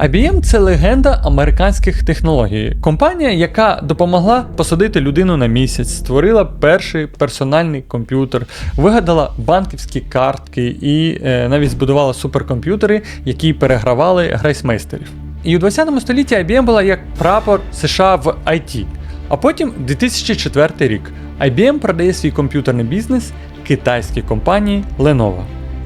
IBM – це легенда американських технологій. Компанія, яка допомогла посадити людину на місяць, створила перший персональний комп'ютер, вигадала банківські картки і е, навіть збудувала суперкомп'ютери, які перегравали грейсмейстерів. І у 20 столітті IBM була як прапор США в IT. А потім 2004 рік IBM продає свій комп'ютерний бізнес китайській компанії Lenovo.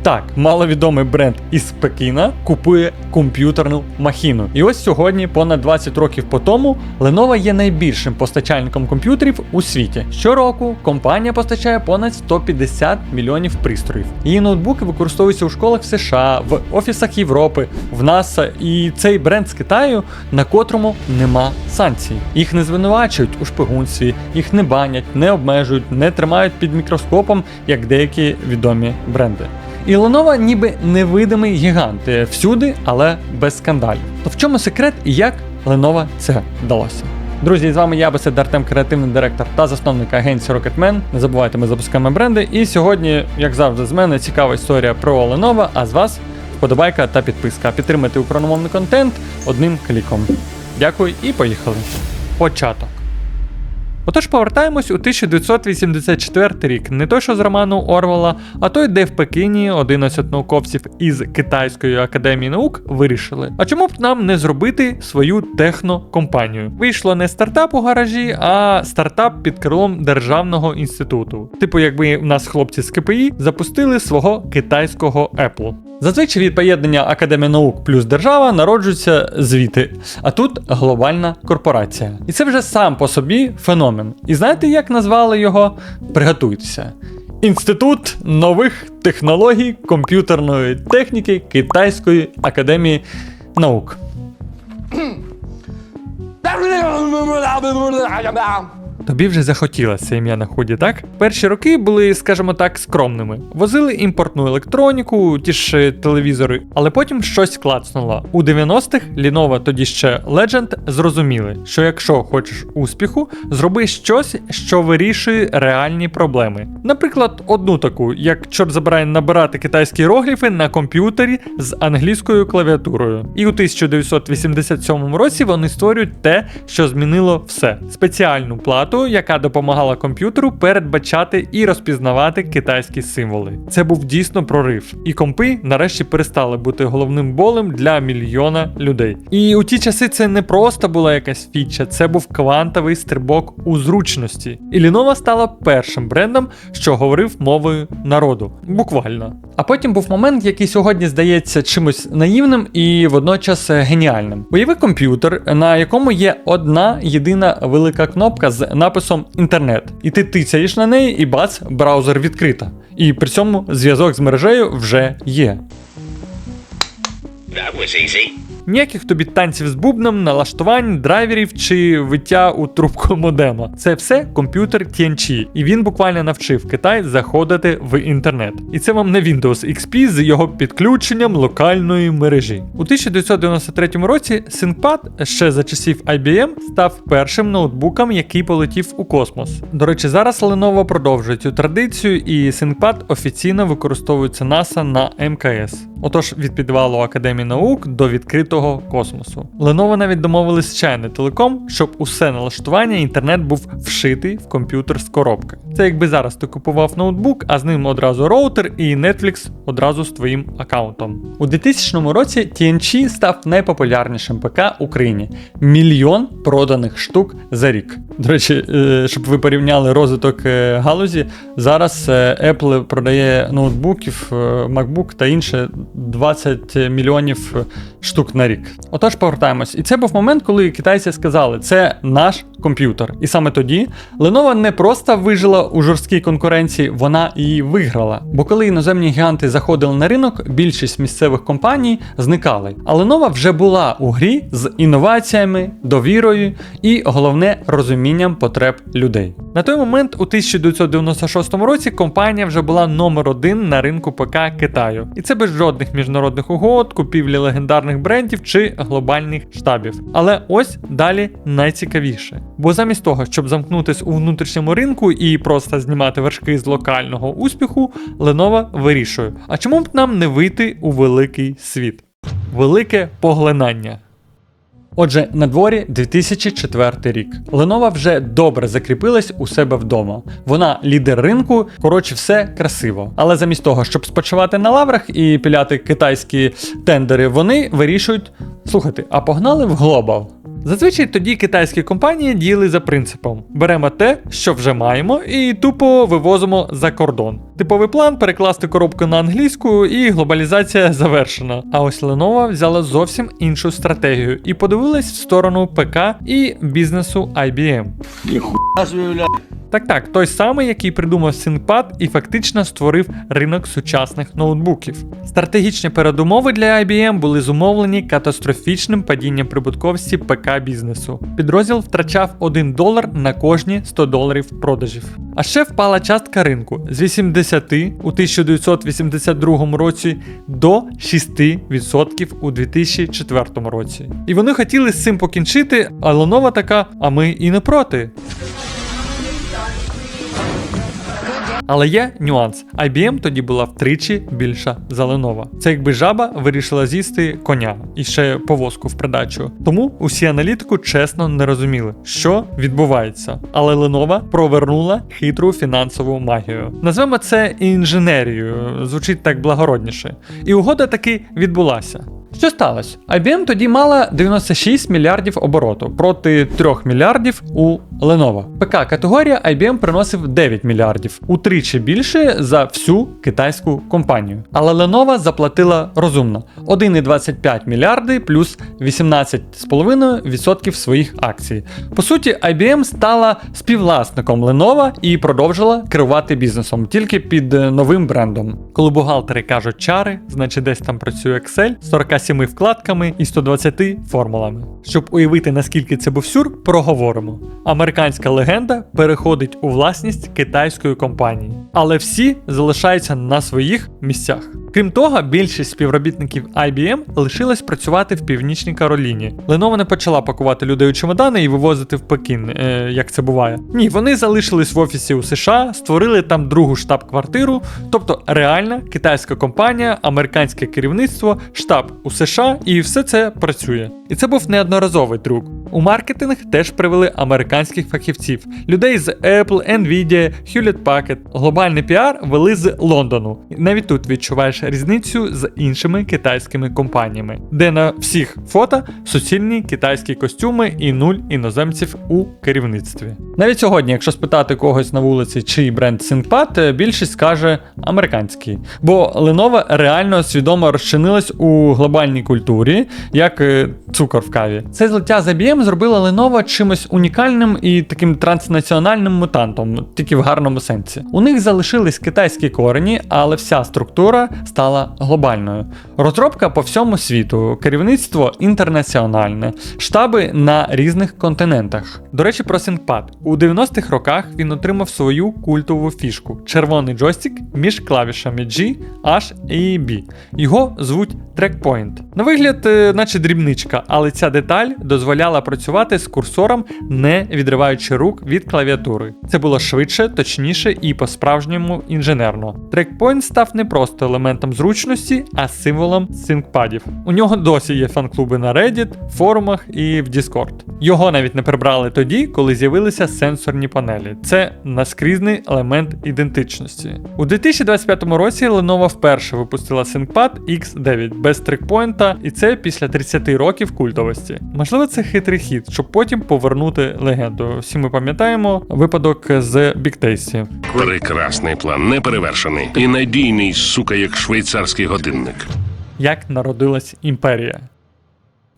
Так, маловідомий бренд із Пекіна купує комп'ютерну махіну. І ось сьогодні, понад 20 років по тому, Lenovo є найбільшим постачальником комп'ютерів у світі. Щороку компанія постачає понад 150 мільйонів пристроїв. Її ноутбуки використовуються у школах в США, в офісах Європи, в НАСА. І цей бренд з Китаю, на котрому нема санкцій. Їх не звинувачують у шпигунстві, їх не банять, не обмежують, не тримають під мікроскопом, як деякі відомі бренди. І Lenovo ніби невидимий гігант е, всюди, але без скандалів. То в чому секрет і як Lenovo це вдалося? Друзі, з вами я, Бесед Артем, креативний директор та засновник агенції Rocketman. Не забувайте, ми запускаємо бренди. І сьогодні, як завжди, з мене цікава історія про Lenovo, а з вас вподобайка та підписка. Підтримайте україномовний контент одним кліком. Дякую і поїхали. Початок. Отож повертаємось у 1984 рік, не той, що з роману Орвела, а той, де в Пекіні 11 науковців із Китайської академії наук вирішили. А чому б нам не зробити свою технокомпанію? Вийшло не стартап у гаражі, а стартап під крилом державного інституту. Типу, якби в нас хлопці з КПІ запустили свого китайського Apple. Зазвичай від поєднання Академії наук плюс держава народжуються звіти, а тут глобальна корпорація. І це вже сам по собі феномен. І знаєте, як назвали його? Приготуйтеся. Інститут нових технологій комп'ютерної техніки Китайської академії наук. Тобі вже захотілося ім'я на ході, так? Перші роки були, скажімо так, скромними. Возили імпортну електроніку, ті ж е, телевізори, але потім щось клацнуло. У 90-х Lenovo, тоді ще Legend, зрозуміли, що якщо хочеш успіху, зроби щось, що вирішує реальні проблеми. Наприклад, одну таку, як чорт забирає набирати китайські іерогліфи на комп'ютері з англійською клавіатурою. І у 1987 році вони створюють те, що змінило все: спеціальну плату, яка допомагала комп'ютеру передбачати і розпізнавати китайські символи. Це був дійсно прорив, і компи нарешті перестали бути головним болем для мільйона людей. І у ті часи це не просто була якась фіча, це був квантовий стрибок у зручності. І Lenovo стала першим брендом, що говорив мовою народу. Буквально. А потім був момент, який сьогодні здається чимось наївним і водночас геніальним. Уяви комп'ютер, на якому є одна єдина велика кнопка з написом інтернет. І ти тицяєш на неї, і бац, браузер відкрита. І при цьому зв'язок з мережею вже є. That was easy. Ніяких тобі танців з бубном, налаштувань, драйверів чи виття у трубку модема. Це все комп'ютер TNT, і він буквально навчив Китай заходити в інтернет. І це вам не Windows XP з його підключенням локальної мережі. У 1993 році ThinkPad ще за часів IBM став першим ноутбуком, який полетів у космос. До речі, зараз Lenovo продовжує цю традицію, і ThinkPad офіційно використовується NASA на МКС. Отож, від підвалу Академії наук до відкритого космосу. Lenovo навіть домовились з China Telecom, щоб усе налаштування інтернет був вшитий в комп'ютер з коробки. Це якби зараз ти купував ноутбук, а з ним одразу роутер і Netflix одразу з твоїм аккаунтом. У 2000 році TNT став найпопулярнішим ПК в Україні. Мільйон проданих штук за рік. До речі, е, щоб ви порівняли розвиток е, галузі, зараз е, Apple продає ноутбуків, MacBook та інше 20 мільйонів штук на рік. Отож, повертаємось. І це був момент, коли китайці сказали, це наш комп'ютер. І саме тоді Lenovo не просто вижила у жорсткій конкуренції, вона і виграла. Бо коли іноземні гіганти заходили на ринок, більшість місцевих компаній зникали. А Lenovo вже була у грі з інноваціями, довірою і головне розумінням потреб людей. На той момент, у 1996 році, компанія вже була номер один на ринку ПК Китаю. І це без жодних міжнародних угод, купівлі легендарних брендів чи глобальних штабів. Але ось далі найцікавіше. Бо замість того, щоб замкнутись у внутрішньому ринку і просто знімати вершки з локального успіху, Lenovo вирішує: а чому б нам не вийти у великий світ? Велике поглинання. Отже, на дворі 2004 рік. Lenovo вже добре закріпилась у себе вдома. Вона лідер ринку, коротше, все красиво. Але замість того, щоб спочивати на лаврах і піляти китайські тендери, вони вирішують: слухайте, а погнали в глобал. Зазвичай тоді китайські компанії діяли за принципом: беремо те, що вже маємо, і тупо вивозимо за кордон. Типовий план перекласти коробку на англійську, і глобалізація завершена. А ось Lenovo взяла зовсім іншу стратегію і подивилась в сторону ПК і бізнесу IBM. Ніхуя собі, бля. Так так, той самий, який придумав ThinkPad і фактично створив ринок сучасних ноутбуків. Стратегічні передумови для IBM були зумовлені катастрофічним падінням прибутковості ПК бізнесу. Підрозділ втрачав 1 долар на кожні 100 доларів продажів. А ще впала частка ринку з 80 у 1982 році до 6% у 2004 році. І вони хотіли з цим покінчити, а Lenovo така, а ми і не проти. Але є нюанс. IBM тоді була втричі більша за Lenovo. Це якби жаба вирішила з'їсти коня і ще повозку в придачу. Тому усі аналітику чесно не розуміли, що відбувається. Але Lenovo провернула хитру фінансову магію. Назвемо це інженерією, звучить так благородніше. І угода таки відбулася. Що сталося? IBM тоді мала 96 мільярдів обороту проти 3 мільярдів у Lenovo. ПК категорія IBM приносив 9 мільярдів, утричі більше за всю китайську компанію. Але Lenovo заплатила розумно 1,25 мільярди плюс 18,5% своїх акцій. По суті, IBM стала співвласником Lenovo і продовжила керувати бізнесом тільки під новим брендом. Коли бухгалтери кажуть чари, значить десь там працює Excel з 47 вкладками і 120 формулами. Щоб уявити наскільки це був сюр, проговоримо. Американська легенда переходить у власність китайської компанії, але всі залишаються на своїх місцях. Крім того, більшість співробітників IBM лишилась працювати в північній Кароліні. Lenovo не почала пакувати людей у чемодани і вивозити в Пекін, е, як це буває. Ні, вони залишились в офісі у США, створили там другу штаб-квартиру, тобто реальна китайська компанія, американське керівництво, штаб у США, і все це працює. І це був неодноразовий трюк. У маркетинг теж привели американських фахівців, людей з Apple, Nvidia, Hewlett Packard. Глобальний піар вели з Лондону. Навіть тут відчуваєш різницю з іншими китайськими компаніями, де на всіх фото суцільні китайські костюми і нуль іноземців у керівництві. Навіть сьогодні, якщо спитати когось на вулиці, чий бренд ThinkPad, більшість скаже американський. Бо Lenovo реально свідомо розчинилась у глобальній культурі, як е, цукор в каві. Це злиття з зробило Lenovo чимось унікальним і таким транснаціональним мутантом, тільки в гарному сенсі. У них залишились китайські корені, але вся структура стала глобальною. Розробка по всьому світу, керівництво інтернаціональне, штаби на різних континентах. До речі, про ThinkPad. У 90-х роках він отримав свою культову фішку червоний джойстик між клавішами G, H і B. Його звуть TrackPoint. На вигляд, е, наче дрібничка, але ця деталь дозволяла працювати з курсором, не відриваючи рук від клавіатури. Це було швидше, точніше і по-справжньому інженерно. TrackPoint став не просто елементом зручності, а символом ThinkPadів. У нього досі є фан-клуби на Reddit, форумах і в Discord. Його навіть не прибрали тоді, коли з'явилися сенсорні панелі. Це наскрізний елемент ідентичності. У 2025 році Lenovo вперше випустила ThinkPad X9 без трекпойнта, і це після 30 років культовості. Можливо, це хитрий хід, щоб потім повернути легенду. Всі ми пам'ятаємо випадок з Big Tasty. Прекрасний план, неперевершений і надійний, сука, як швейцарський годинник. як народилась імперія.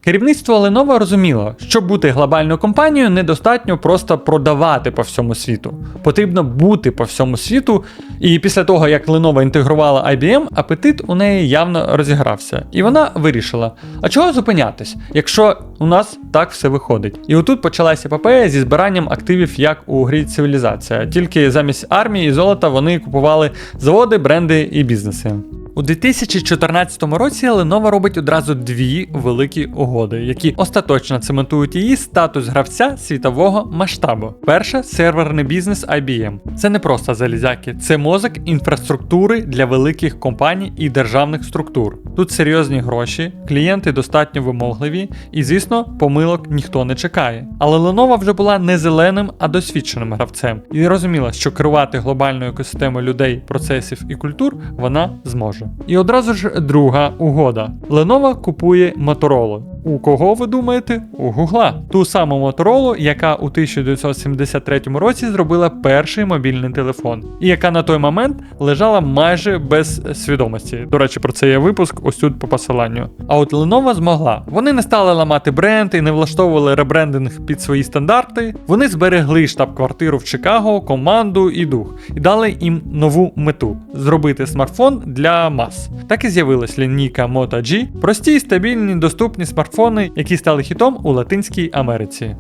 Керівництво Lenovo розуміло, щоб бути глобальною компанією, недостатньо просто продавати по всьому світу. Потрібно бути по всьому світу. І після того, як Lenovo інтегрувала IBM, апетит у неї явно розігрався. І вона вирішила: а чого зупинятись, якщо у нас так все виходить? І отут почалася епопея зі збиранням активів, як у грі цивілізація. Тільки замість армії і золота вони купували заводи, бренди і бізнеси. У У 2014 році Lenovo робить одразу дві великі угоди, які остаточно цементують її статус гравця світового масштабу. Перше серверний бізнес IBM. Це не просто залізяки, це мозок інфраструктури для великих компаній і державних структур. Тут серйозні гроші, клієнти достатньо вимогливі, і, звісно, помилок ніхто не чекає. Але Lenovo вже була не зеленим, а досвідченим гравцем і розуміла, що керувати глобальною екосистемою людей, процесів і культур вона зможе. І одразу ж друга угода: Lenovo купує Motorola. У кого ви думаєте? У Гугла. Ту саму Motorola, яка у 1973 році зробила перший мобільний телефон, і яка на той момент лежала майже без свідомості. До речі, про це є випуск ось тут по посиланню. А от Lenovo змогла. Вони не стали ламати бренд і не влаштовували ребрендинг під свої стандарти. Вони зберегли штаб-квартиру в Чикаго, команду і дух, і дали їм нову мету зробити смартфон для мас. Так і з'явилась лінійка Moto G, прості, стабільні, доступні смартфони, які стали хітом у Латинській Америці.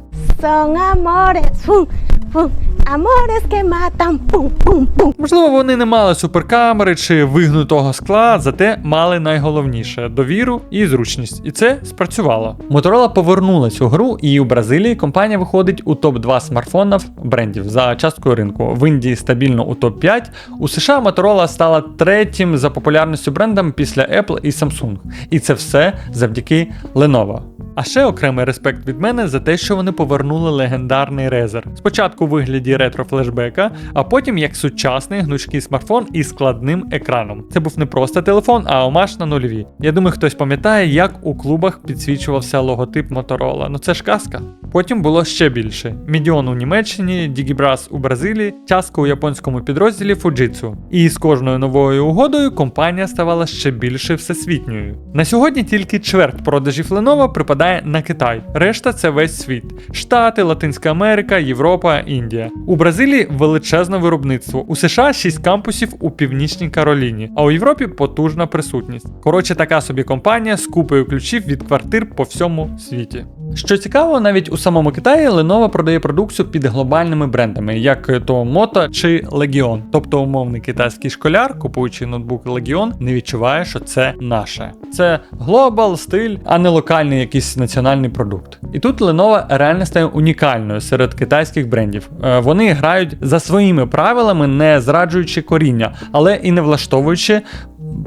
Que matan, pum, pum, pum. Можливо, вони не мали суперкамери чи вигнутого скла, зате мали найголовніше довіру і зручність. І це спрацювало. Motorola повернула цю гру, і у Бразилії компанія виходить у топ-2 смартфонів брендів за часткою ринку. В Індії стабільно у топ-5. У США Motorola стала третім за популярністю брендом після Apple і Samsung. І це все завдяки Lenovo. А ще окремий респект від мене за те, що вони повернули легендарний резер. Спочатку у вигляді ретро-флешбека, а потім як сучасний гнучкий смартфон із складним екраном. Це був не просто телефон, а омаш на нульові. Я думаю, хтось пам'ятає, як у клубах підсвічувався логотип Motorola. Ну це ж казка. Потім було ще більше: Мідіон у Німеччині, Digibras у Бразилії, частка у японському підрозділі Fujitsu. І з кожною новою угодою компанія ставала ще більше всесвітньою. На сьогодні тільки чверть продажів Lenovo припадає на Китай. Решта це весь світ: Штати, Латинська Америка, Європа, Індія. У Бразилії величезне виробництво. У США 6 кампусів у Північній Кароліні, а у Європі потужна присутність. Коротше, така собі компанія з купою ключів від квартир по всьому світі. Що цікаво, навіть у самому Китаї Lenovo продає продукцію під глобальними брендами, як то Moto чи Legion. Тобто умовний китайський школяр, купуючи ноутбук Legion, не відчуває, що це наше. Це глобал, стиль, а не локальний якийсь національний продукт. І тут Lenovo реально стає унікальною серед китайських брендів. Е, Вони грають за своїми правилами, не зраджуючи коріння, але і не влаштовуючи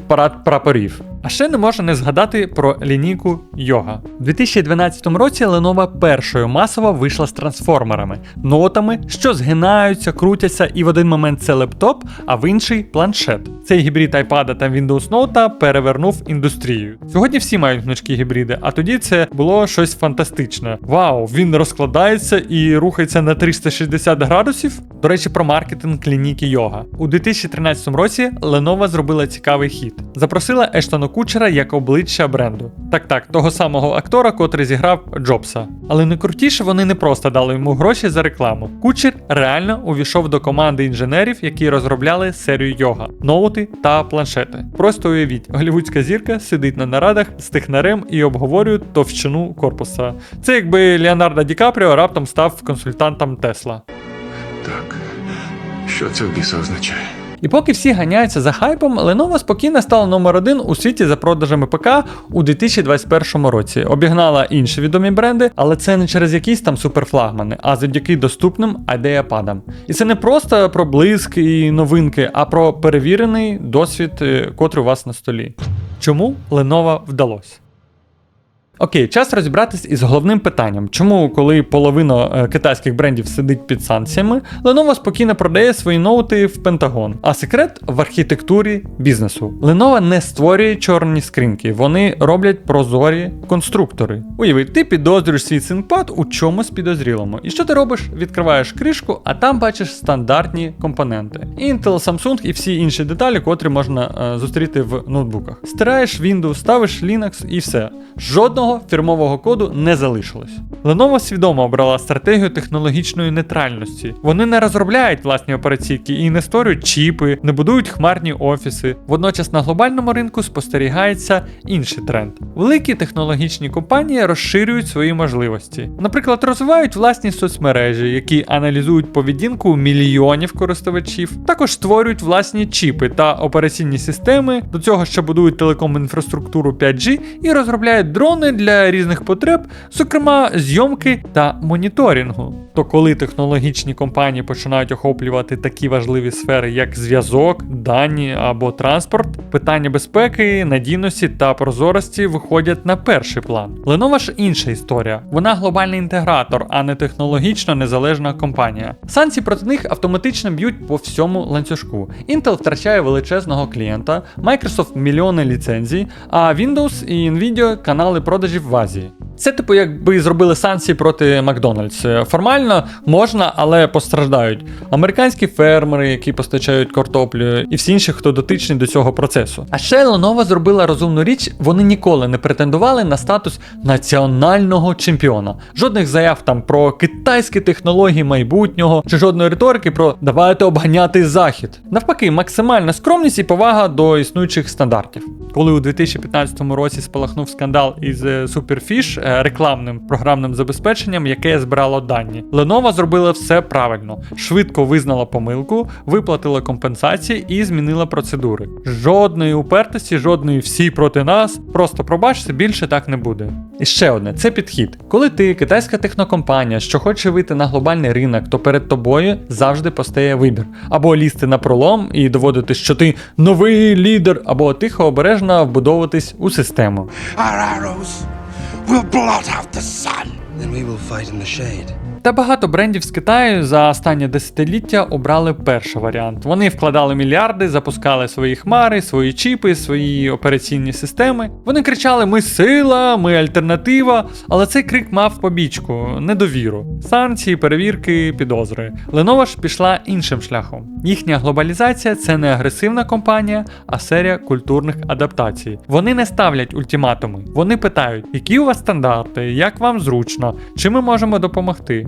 парад прапорів. А ще не можна не згадати про лінійку Йога. У 2012 році Lenovo першою масово вийшла з трансформерами, нотами, що згинаються, крутяться, і в один момент це лептоп, а в інший планшет. Цей гібрид iPad та Windows Note перевернув індустрію. Сьогодні всі мають гнучкі гібриди, а тоді це було щось фантастичне. Вау, він розкладається і рухається на 360 градусів. До речі, про маркетинг лінійки Йога. У 2013 році Lenovo зробила цікавий хід. Запросила Ештона Кучера як обличчя бренду. Так так, того самого актора, котрий зіграв Джобса. Але найкрутіше вони не просто дали йому гроші за рекламу. Кучер реально увійшов до команди інженерів, які розробляли серію йога, ноути та планшети. Просто уявіть, голівудська зірка сидить на нарадах з технарем і обговорює товщину корпуса. Це якби Леонардо Ді Капріо раптом став консультантом Тесла. Так. Що це в біса означає? І поки всі ганяються за хайпом, Lenovo спокійно стала номер один у світі за продажами ПК у 2021 році. Обігнала інші відомі бренди, але це не через якісь там суперфлагмани, а завдяки доступним IDEA-падам. І це не просто про блиск і новинки, а про перевірений досвід, е, котрий у вас на столі. Чому Lenovo вдалося? Окей, час розібратись із головним питанням, чому, коли половина е, китайських брендів сидить під санкціями, Lenovo спокійно продає свої ноути в Пентагон. А секрет в архітектурі бізнесу. Lenovo не створює чорні скриньки, вони роблять прозорі конструктори. Уяви, ти підозрюєш свій ThinkPad у чомусь підозрілому. І що ти робиш? Відкриваєш кришку, а там бачиш стандартні компоненти. Intel, Samsung і всі інші деталі, котрі можна е, зустріти в ноутбуках. Стираєш Windows, ставиш Linux і все. Жодного жодного фірмового коду не залишилось. Lenovo свідомо обрала стратегію технологічної нейтральності. Вони не розробляють власні операційки і не створюють чіпи, не будують хмарні офіси. Водночас на глобальному ринку спостерігається інший тренд. Великі технологічні компанії розширюють свої можливості. Наприклад, розвивають власні соцмережі, які аналізують поведінку мільйонів користувачів, також створюють власні чіпи та операційні системи, до цього ще будують телеком-інфраструктуру 5G і розробляють дрони для різних потреб, зокрема зйомки та моніторингу. То коли технологічні компанії починають охоплювати такі важливі сфери, як зв'язок, дані або транспорт, питання безпеки, надійності та прозорості виходять на перший план. Lenovo ж інша історія. Вона глобальний інтегратор, а не технологічно незалежна компанія. Санкції проти них автоматично б'ють по всьому ланцюжку. Intel втрачає величезного клієнта, Microsoft мільйони ліцензій, а Windows і Nvidia канали продажів в Азії. Це типу, якби зробили санкції проти Макдональдс. Формально можна, але постраждають американські фермери, які постачають картоплю, і всі інші, хто дотичний до цього процесу. А ще Lenovo зробила розумну річ, вони ніколи не претендували на статус національного чемпіона. Жодних заяв там про китайські технології майбутнього, чи жодної риторики про давайте обганяти захід. Навпаки, максимальна скромність і повага до існуючих стандартів. Коли у 2015 році спалахнув скандал із е, Superfish, е, рекламним програмним забезпеченням, яке збирало дані, Lenovo зробила все правильно, швидко визнала помилку, виплатила компенсації і змінила процедури. Жодної упертості, жодної всі проти нас. Просто пробачте, більше так не буде. І ще одне це підхід. Коли ти китайська технокомпанія, що хоче вийти на глобальний ринок, то перед тобою завжди постає вибір: або лізти на пролом і доводити, що ти новий лідер, або тихо обережно вбудовуватись у систему. Our arrows will blot out the sun. Та багато брендів з Китаю за останнє десятиліття обрали перший варіант. Вони вкладали мільярди, запускали свої хмари, свої чіпи, свої операційні системи. Вони кричали: Ми сила, ми альтернатива. Але цей крик мав побічку, недовіру, санкції, перевірки, підозри. Lenovo ж пішла іншим шляхом. Їхня глобалізація це не агресивна компанія, а серія культурних адаптацій. Вони не ставлять ультиматуми. Вони питають, які у вас стандарти, як вам зручно, чи ми можемо допомогти.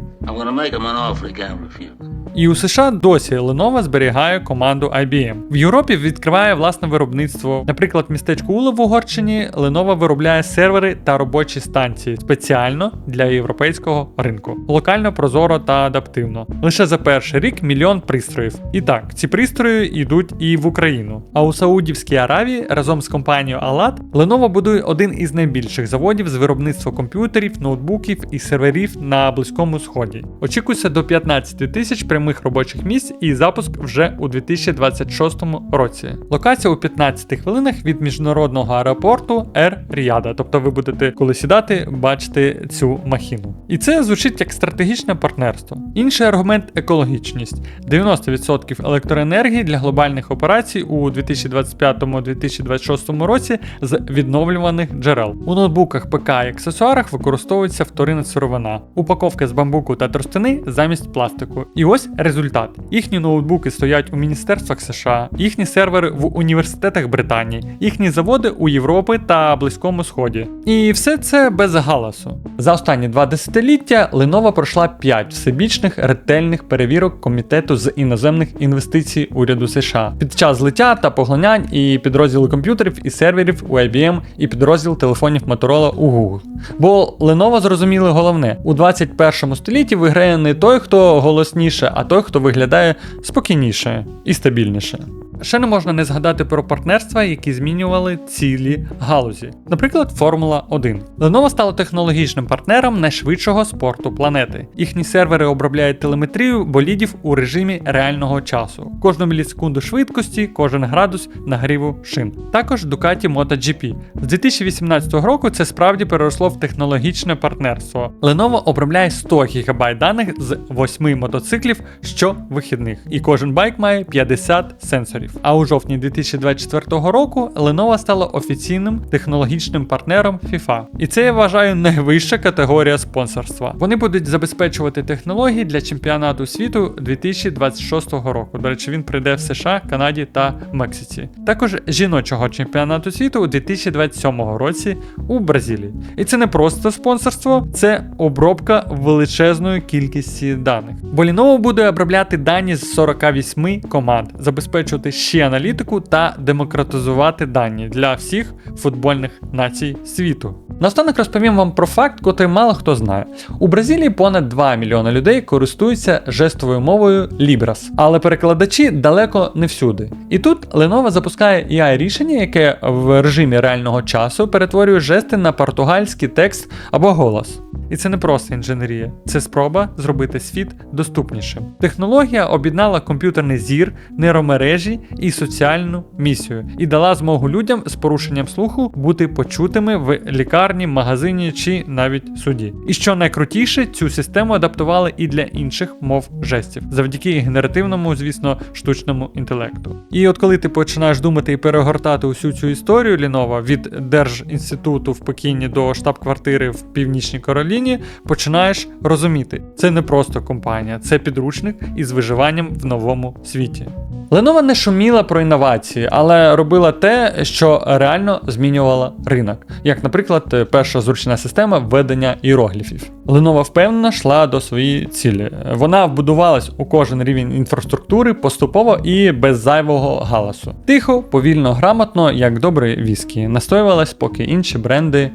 І у США досі Lenovo зберігає команду IBM. В Європі відкриває власне виробництво. Наприклад, в містечку в Угорщині Lenovo виробляє сервери та робочі станції спеціально для європейського ринку. Локально, прозоро та адаптивно. Лише за перший рік мільйон пристроїв. І так, ці пристрої йдуть і в Україну. А у Саудівській Аравії разом з компанією Alat Lenovo будує один із найбільших заводів з виробництва комп'ютерів, ноутбуків і серверів на Близькому Сході. Очікується до 15 тисяч прямих робочих місць і запуск вже у 2026 році. Локація у 15 хвилинах від міжнародного аеропорту Ер Ріада. Тобто ви будете, коли сідати, бачити цю махіну. І це звучить як стратегічне партнерство. Інший аргумент екологічність. 90% електроенергії для глобальних операцій у 2025-2026 році з відновлюваних джерел. У ноутбуках, ПК і аксесуарах використовується вторинна сировина, упаковка з бамбуку та тростини замість пластику. І ось результат. Їхні ноутбуки стоять у міністерствах США, їхні сервери в університетах Британії, їхні заводи у Європі та Близькому Сході. І все це без галасу. За останні два десятиліття Lenovo пройшла 5 всебічних ретельних перевірок комітету з іноземних інвестицій уряду США під час злиття та поглинянь і підрозділи комп'ютерів і серверів у IBM і підрозділ телефонів Motorola у Google. Бо Lenovo зрозуміли головне: у 21 столітті виграє не той, хто голосніше, а той, хто виглядає спокійніше і стабільніше. Ще не можна не згадати про партнерства, які змінювали цілі галузі. Наприклад, Формула 1. Lenovo стало технологічним партнером найшвидшого спорту планети. Їхні сервери обробляють телеметрію болідів у режимі реального часу. Кожну мілісекунду швидкості, кожен градус нагріву шин. Також Ducati MotoGP. З 2018 року це справді переросло в технологічне партнерство. Lenovo обробляє 100 ГБ даних з 8 мотоциклів щовихідних, і кожен байк має 50 сенсорів. Доларів. А у жовтні 2024 року Lenovo стала офіційним технологічним партнером FIFA. І це я вважаю найвища категорія спонсорства. Вони будуть забезпечувати технології для чемпіонату світу 2026 року. До речі, він прийде в США, Канаді та Мексиці. Також жіночого чемпіонату світу у 2027 році у Бразилії. І це не просто спонсорство, це обробка величезної кількості даних. Бо Lenovo буде обробляти дані з 48 команд, забезпечувати ще аналітику та демократизувати дані для всіх футбольних націй світу. Наостанок розповім вам про факт, котрий мало хто знає. У Бразилії понад 2 мільйони людей користуються жестовою мовою Libras, але перекладачі далеко не всюди. І тут Lenovo запускає ai рішення, яке в режимі реального часу перетворює жести на португальський текст або голос. І це не просто інженерія, це спроба зробити світ доступнішим. Технологія об'єднала комп'ютерний зір, нейромережі і соціальну місію, і дала змогу людям з порушенням слуху бути почутими в лікарні, магазині чи навіть суді. І що найкрутіше, цю систему адаптували і для інших мов жестів, завдяки генеративному, звісно, штучному інтелекту. І от коли ти починаєш думати і перегортати усю цю історію Лінова від Держінституту в Пекіні до штаб-квартири в Північній Кароліні, починаєш розуміти, це не просто компанія, це підручник із виживанням в новому світі. Lenovo не шуміла про інновації, але робила те, що реально змінювало ринок, як, наприклад, перша зручна система введення іерогліфів. Lenovo впевнено йшла до своєї цілі. Вона вбудувалась у кожен рівень інфраструктури поступово і без зайвого галасу. Тихо, повільно, грамотно, як добрий віскі, настоювалась, поки інші бренди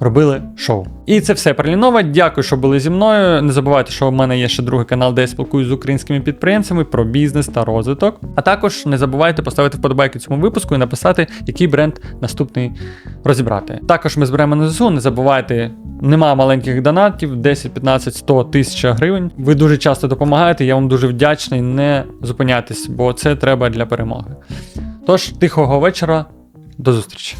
робили шоу. І це все про Lenovo. Дякую, що були зі мною. Не забувайте, що в мене є ще другий канал, де я спілкуюся з українськими підприємцями про бізнес та розвиток. А також не забувайте поставити вподобайки цьому випуску і написати, який бренд наступний розібрати. Також ми зберемо на ЗСУ. Не забувайте, нема маленьких донатів, 10, 15, 100 тисяч гривень. Ви дуже часто допомагаєте. Я вам дуже вдячний. Не зупиняйтесь, бо це треба для перемоги. Тож, тихого вечора, до зустрічі.